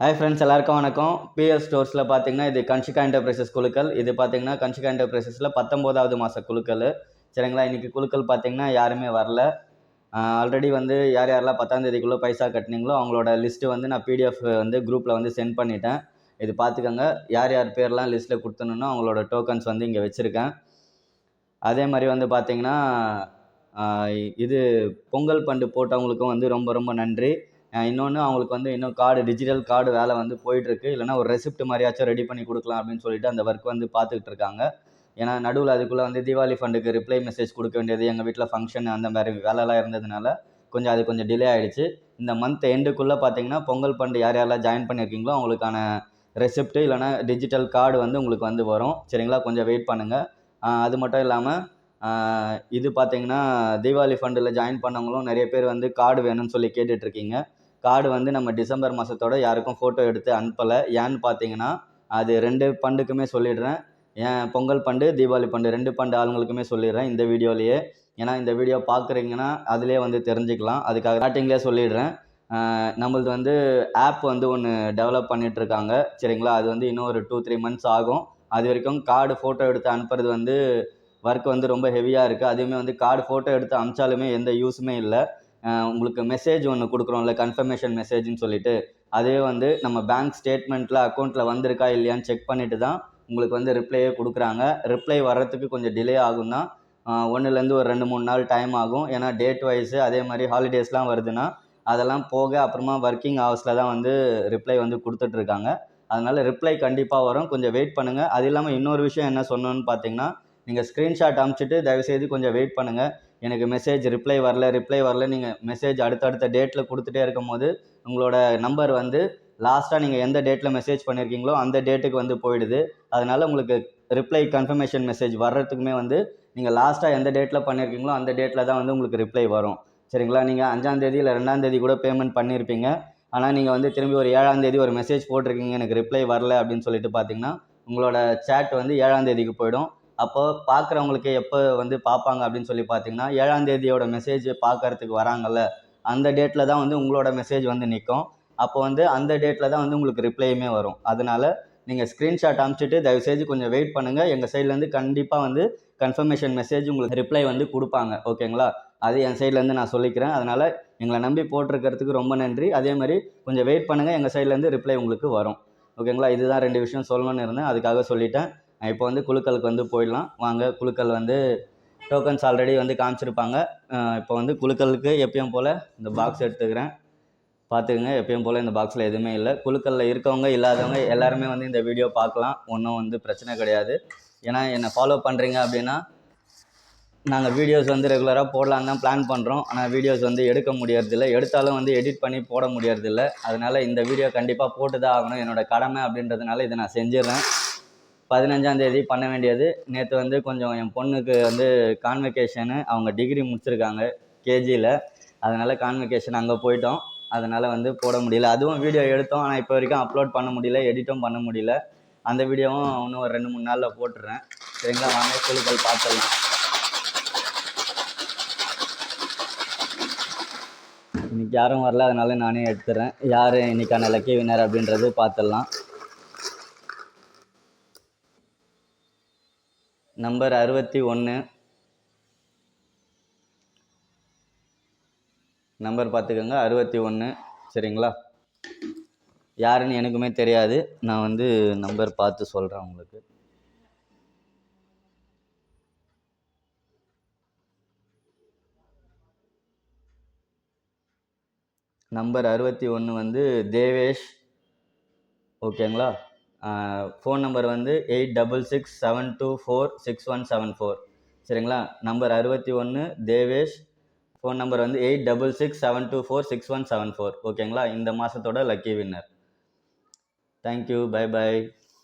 Hi friends எல்லாருக்கும் வணக்கம். PS ஸ்டோர்ஸில் பார்த்தீங்கன்னா இது கன்ஷிகா என்டர்பிரைசஸ் குழுக்கள். இது பார்த்தீங்கன்னா கன்ஷிகா என்டர்பிரைசஸில் பத்தொம்போதாவது மாத குழுக்கள். சரிங்களா? இன்றைக்கி குழுக்கள் பார்த்தீங்கன்னா யாருமே வரல. ஆல்ரெடி வந்து யார் யாரெல்லாம் பத்தாந்தேதிக்குள்ளே பைசா கட்டினீங்களோ அவங்களோட லிஸ்ட்டு வந்து நான் பிடிஎஃப் வந்து குரூப்பில் வந்து சென்ட் பண்ணிட்டேன். இது பார்த்துக்கோங்க யார் யார் பேர்லாம் லிஸ்ட்டில் கொடுத்தணுன்னா அவங்களோட டோக்கன்ஸ் வந்து இங்கே வச்சுருக்கேன். அதே மாதிரி வந்து பார்த்தீங்கன்னா இது பொங்கல் பண்டு போட்டவங்களுக்கும் வந்து ரொம்ப ரொம்ப நன்றி. இன்னொன்று அவங்களுக்கு வந்து இன்னும் கார்டு டிஜிட்டல் கார்டு வேலை வந்து போயிட்டுருக்கு. இல்லைனா ஒரு ரெசிப்ட் மாதிரியாச்சும் ரெடி பண்ணி கொடுக்கலாம் அப்படின்னு சொல்லிட்டு அந்த ஒர்க் வந்து பார்த்துக்கிட்டு இருக்காங்க. ஏன்னா நடுவில் அதுக்குள்ளே வந்து தீபாவளி ஃபண்டுக்கு ரிப்ளை மெசேஜ் கொடுக்க வேண்டியது எங்கள் வீட்டில் ஃபங்க்ஷன் அந்த மாதிரி வேலைலாம் இருந்ததுனால கொஞ்சம் அது கொஞ்சம் டிலே ஆகிடுச்சு இந்த மந்த் எண்டுக்குள்ளே பார்த்தீங்கன்னா பொங்கல் ஃபண்டு யார் யாரெல்லாம் ஜாயின் பண்ணியிருக்கீங்களோ அவங்களுக்கான ரெசிப்ட் இல்லைனா டிஜிட்டல் கார்டு வந்து உங்களுக்கு வந்து வரும். சரிங்களா? கொஞ்சம் வெயிட் பண்ணுங்கள் அது மட்டும் இல்லாமல் இது பார்த்தீங்கன்னா தீபாவளி ஃபண்டில் ஜாயின் பண்ணவங்களும் நிறைய பேர் வந்து கார்டு வேணும்னு சொல்லி கேட்டுட்ருக்கீங்க கார்டு வந்து நம்ம டிசம்பர் மாதத்தோட யாருக்கும் ஃபோட்டோ எடுத்து அனுப்பலை. ஏன்னு பார்த்தீங்கன்னா அது ரெண்டு பண்டுக்குமே சொல்லிடுறேன். ஏன் பொங்கல் பண்டு தீபாவளி பண்டு ரெண்டு பண்டு ஆளுங்களுக்குமே சொல்லிடுறேன் இந்த வீடியோலேயே. ஏன்னா இந்த வீடியோ பார்க்குறீங்கன்னா அதிலே வந்து தெரிஞ்சுக்கலாம். அதுக்காக ஸ்டார்டிங்லேயே சொல்லிடுறேன். நம்மளது வந்து ஆப் வந்து ஒன்று டெவலப் பண்ணிகிட்ருக்காங்க சரிங்களா? அது வந்து இன்னும் ஒரு டூ த்ரீ மந்த்ஸ் ஆகும். அது வரைக்கும் கார்டு ஃபோட்டோ எடுத்து அனுப்புறது வந்து ஒர்க் வந்து ரொம்ப ஹெவியாக இருக்குது அதுவுமே வந்து கார்டு ஃபோட்டோ எடுத்து அனுப்பிச்சாலுமே எந்த யூஸுமே இல்லை. உங்களுக்கு மெசேஜ் ஒன்று கொடுக்குறோம்ல கன்ஃபர்மேஷன் மெசேஜ்னு சொல்லிட்டு அதே வந்து நம்ம பேங்க் ஸ்டேட்மெண்ட்டில் அக்கௌண்ட்டில் வந்திருக்கா இல்லையான்னு செக் பண்ணிட்டு தான் உங்களுக்கு வந்து ரிப்ளையே கொடுக்குறாங்க. ரிப்ளை வர்றதுக்கு கொஞ்சம் டிலே ஆகும் தான் ஒன்றுலேருந்து ஒரு ரெண்டு மூணு நாள் டைம் ஆகும். ஏன்னா டேட் வைஸு அதே மாதிரி ஹாலிடேஸ்லாம் வருதுன்னா அதெல்லாம் போக அப்புறமா ஒர்க்கிங் ஹவர்ஸில் தான் வந்து ரிப்ளை வந்து கொடுத்துட்ருக்காங்க அதனால் ரிப்ளை கண்டிப்பாக வரும். கொஞ்சம் வெயிட் பண்ணுங்கள் அது இல்லாமல் இன்னொரு விஷயம் என்ன சொன்னோன்னு பார்த்தீங்கன்னா நீங்கள் ஸ்க்ரீன்ஷாட் அமுச்சிட்டு தயவுசெய்து கொஞ்சம் வெயிட் பண்ணுங்கள் எனக்கு மெசேஜ் ரிப்ளை வரல ரிப்ளை வரல. நீங்கள் மெசேஜ் அடுத்தடுத்த டேட்டில் கொடுத்துட்டே இருக்கும் போது உங்களோட நம்பர் வந்து லாஸ்ட்டாக நீங்கள் எந்த டேட்டில் மெசேஜ் பண்ணியிருக்கீங்களோ அந்த டேட்டுக்கு வந்து போயிடுது. அதனால் உங்களுக்கு ரிப்ளை கன்ஃபர்மேஷன் மெசேஜ் வர்றதுக்குமே வந்து நீங்கள் லாஸ்ட்டாக எந்த டேட்டில் பண்ணியிருக்கீங்களோ அந்த டேட்டில் தான் வந்து உங்களுக்கு ரிப்ளை வரும். சரிங்களா? நீங்கள் அஞ்சாந்தேதி இல்லை ரெண்டாந்தேதி கூட பேமெண்ட் பண்ணியிருப்பீங்க ஆனால் நீங்கள் வந்து திரும்பி ஒரு ஏழாந்தேதி ஒரு மெசேஜ் போட்டிருக்கீங்க எனக்கு ரிப்ளை வரல அப்படின்னு சொல்லிட்டு பார்த்தீங்கன்னா உங்களோட சேட் வந்து ஏழாந்தேதிக்கு போயிடும். அப்போ பார்க்குறவங்களுக்கு எப்போ வந்து பார்ப்பாங்க அப்படின்னு சொல்லி பார்த்தீங்கன்னா ஏழாம் தேதியோட மெசேஜ் பார்க்கறதுக்கு வராங்கல்ல அந்த டேட்டில் தான் வந்து உங்களோட மெசேஜ் வந்து நிற்கும். அப்போ வந்து அந்த டேட்டில் தான் வந்து உங்களுக்கு ரிப்ளையுமே வரும். அதனால் நீங்கள் ஸ்க்ரீன்ஷாட் அனுப்பிச்சிட்டு தயவுசெய்து கொஞ்சம் வெயிட் பண்ணுங்கள் எங்கள் சைட்லேருந்து கண்டிப்பாக வந்து கன்ஃபர்மேஷன் மெசேஜ் உங்களுக்கு ரிப்ளை வந்து கொடுப்பாங்க. ஓகேங்களா அது என் சைட்லேருந்து நான் சொல்லிக்கிறேன். அதனால் எங்களை நம்பி போட்டிருக்கிறதுக்கு ரொம்ப நன்றி. அதே மாதிரி கொஞ்சம் வெயிட் பண்ணுங்கள் எங்கள் சைட்லேருந்து ரிப்ளை உங்களுக்கு வரும். ஓகேங்களா இதுதான் ரெண்டு விஷயம் சொல்லணும்னு இருந்தேன். அதுக்காக சொல்லிட்டேன். இப்போ வந்து குழுக்களுக்கு வந்து போயிடலாம். வாங்க குழுக்கள் வந்து டோக்கன்ஸ் ஆல்ரெடி வந்து காமிச்சிருப்பாங்க. இப்போ வந்து குழுக்களுக்கு எப்பயும் போல் இந்த பாக்ஸ் எடுத்துக்கிறேன். பார்த்துக்குங்க எப்பயும் போல் இந்த பாக்ஸில் எதுவுமே இல்லை. குழுக்களில் இருக்கவங்க இல்லாதவங்க எல்லாருமே வந்து இந்த வீடியோ பார்க்கலாம். ஒன்றும் வந்து பிரச்சனை கிடையாது. ஏன்னா என்னை ஃபாலோ பண்ணுறீங்க அப்படின்னா நாங்கள் வீடியோஸ் வந்து ரெகுலராக போடலான்னு தான் பிளான் பண்ணுறோம் ஆனால் வீடியோஸ் வந்து எடுக்க முடியறதில்ல. எடுத்தாலும் வந்து எடிட் பண்ணி போட முடியறதில்ல. அதனால் இந்த வீடியோ கண்டிப்பாக போட்டு தான் ஆகணும். என்னோடய கடமை அப்படின்றதுனால இதை நான் செஞ்சிடறேன். பதினஞ்சாம் தேதி பண்ண வேண்டியது. நேற்று வந்து கொஞ்சம் என் பொண்ணுக்கு வந்து கான்வெகேஷனு அவங்க டிகிரி முடிச்சிருக்காங்க கேஜியில் அதனால் கான்வெகேஷன் அங்கே போயிட்டோம். அதனால் வந்து போட முடியல. அதுவும் வீடியோ எடுத்தோம். ஆனால் இப்போ வரைக்கும் அப்லோட் பண்ண முடியல எடிட்டும் பண்ண முடியல. அந்த வீடியோவும் இன்னும் ஒரு ரெண்டு மூணு நாளில் போட்டுடுறேன் சரிங்களா? வாங்க குழுக்கள் பார்த்துடலாம். இன்னைக்கு யாரும் வரல. அதனால நானே எடுத்துறேன். யார் இன்னைக்கான லக்கி வினர் அப்படின்றது பார்த்துடலாம். நம்பர் அறுபத்தி ஒன்று நம்பர் பார்த்துக்கோங்க அறுபத்தி ஒன்று சரிங்களா? யாருன்னு எனக்குமே தெரியாது. நான் வந்து நம்பர் பார்த்து சொல்கிறேன் உங்களுக்கு. நம்பர் அறுபத்தி ஒன்று வந்து தேவேஷ். ஓகேங்களா? ஃபோன் நம்பர் வந்து eight double six seven two four six one seven four சரிங்களா? நம்பர் அறுபத்தி ஒன்று தேவேஷ். ஃபோன் நம்பர் வந்து eight double six seven two four six one seven four ஓகேங்களா இந்த மாதத்தோட lucky winner thank you bye bye